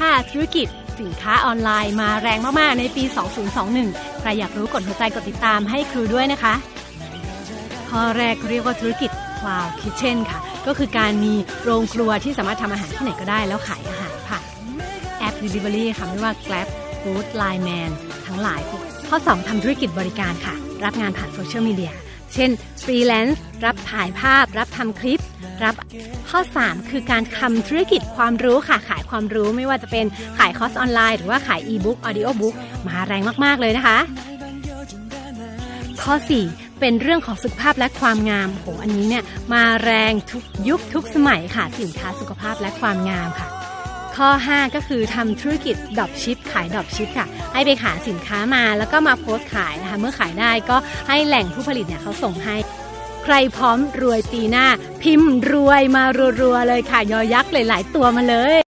5 ธุรกิจ สินค้าออนไลน์มาแรงมาก ๆ ในปี 2021 ใครอยากรู้กดหัวใจกดติดตามให้ครูด้วยนะคะ ข้อแรกเรียกว่าธุรกิจ Cloud Kitchen ค่ะ ก็คือการมีโรงครัวที่สามารถทำอาหารที่ไหนก็ได้แล้วขายอาหารผ่านแอป Delivery ค่ะ ไม่ว่า Grab Food Line Man ทั้งหลาย ข้อ 2ทำธุรกิจบริการค่ะ รับงานผ่านโซเชียลมีเดีย เช่นฟรีแลนซ์รับถ่ายภาพ รับทำคลิป รับข้อ 3 คือการทำธุรกิจความรู้ค่ะ ขายความรู้ไม่ว่าจะเป็นขายคอร์สออนไลน์ หรือว่าขายอีบุ๊กออดิโอบุ๊กมาแรงมาก ๆ เลยนะคะ ข้อ 4เป็นเรื่องของสุขภาพและความงามโหอันนี้เนี่ยมาแรงทุกยุคทุกสมัยค่ะ สินค้าสุขภาพและความงามค่ะ ข้อ 5 ก็คือทำธุรกิจดรอปชิปขายดรอปชิปค่ะ ให้ไปขายสินค้ามาแล้วก็มาโพสต์ขายนะคะ เมื่อขายได้ก็ให้แหล่งผู้ผลิตเนี่ยเขาส่งให้ ใครพร้อมรวยปีหน้า พิมพ์รวยมารัวๆเลยค่ะ ยอยักษ์หลาย ๆ ตัวมาเลย